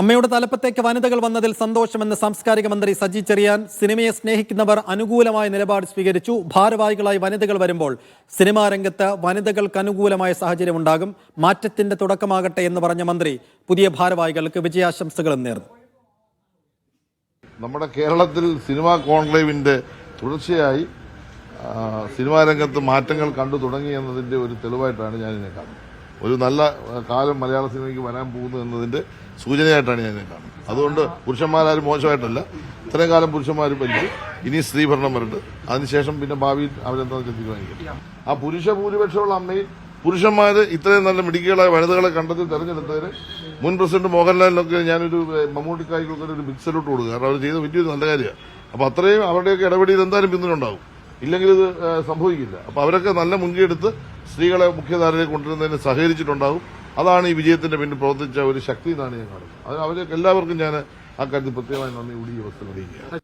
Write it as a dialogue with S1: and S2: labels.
S1: അമ്മയുടെ തലപ്പത്തേക്ക് വനിതകൾ വന്നതിൽ സന്തോഷമെന്ന് സാംസ്കാരിക മന്ത്രി സജി ചെറിയാൻ സിനിമയെ സ്നേഹിക്കുന്നവർ അനുകൂലമായ നിലപാട് സ്വീകരിച്ചു. ഭാരവാഹികളായി വനിതകൾ വരുമ്പോൾ സിനിമാ രംഗത്ത് വനിതകൾക്ക് അനുകൂലമായ സാഹചര്യം ഉണ്ടാകും. മാറ്റത്തിന്റെ തുടക്കമാകട്ടെ എന്ന് പറഞ്ഞ മന്ത്രി പുതിയ ഭാരവാഹികൾക്ക് വിജയാശംസകളും നേർന്നു.
S2: നമ്മുടെ കേരളത്തിൽ സിനിമാ കോൺക്ലേവിന്റെ തുടർച്ചയായി സിനിമാ രംഗത്ത് മാറ്റങ്ങൾ കണ്ടു തുടങ്ങി എന്നതിന്റെ ഒരു തെളിവായിട്ടാണ് ഞാൻ ഇതിനെ കാണുന്നത്. ഒരു നല്ല കാലം മലയാള സിനിമയ്ക്ക് വരാൻ പോകുന്നു എന്നതിന്റെ സൂചനയായിട്ടാണ് ഞാൻ കാണുന്നത്. അതുകൊണ്ട് പുരുഷന്മാരാരും മോശമായിട്ടല്ല. ഇത്രയും കാലം പുരുഷന്മാർ ഭരിച്ചു ഇനി സ്ത്രീ ഭരണം വരട്ടെ. അതിനുശേഷം പിന്നെ ഭാവിയിൽ അവരെന്താ തീരുമാനിക്കും ആ പുരുഷ ഭൂരിപക്ഷമുള്ള അമ്മയിൽ പുരുഷന്മാർ ഇത്രയും നല്ല മെഡിക്കലായ വനിതകളെ കണ്ടെത്തി തെരഞ്ഞെടുത്തവര് മുൻ പ്രസിഡന്റ് മോഹൻലാലിനൊക്കെ ഞാനൊരു മമ്മൂട്ടിക്കായ്ക്കൊക്കെ ഒരു ബിഗ് സല്യൂട്ട് കൊടുക്കുക. കാരണം അവർ ചെയ്ത വലിയൊരു നല്ല കാര്യമാണ്. അപ്പൊ അത്രയും അവരുടെയൊക്കെ ഇടപെടിയിൽ എന്തായാലും പിന്തുണയുണ്ടാവും ഇല്ലെങ്കിൽ ഇത് സംഭവിക്കില്ല. അപ്പൊ അവരൊക്കെ നല്ല മുൻകൈയെടുത്ത് സ്ത്രീകളെ മുഖ്യധാരയിലേക്ക് കൊണ്ടുവരുന്നതിന് സഹകരിച്ചിട്ടുണ്ടാകും. അതാണ് ഈ വിജയത്തിന്റെ പിന്നിൽ പ്രവർത്തിച്ച ഒരു ശക്തി എന്നാണ് ഞാൻ കാണുന്നത്. അവർക്ക് എല്ലാവർക്കും ഞാൻ ആ കാര്യത്തിൽ പ്രത്യേകമായി നന്ദി. കൂടി ഈ അവസ്ഥ അറിയിക്കുക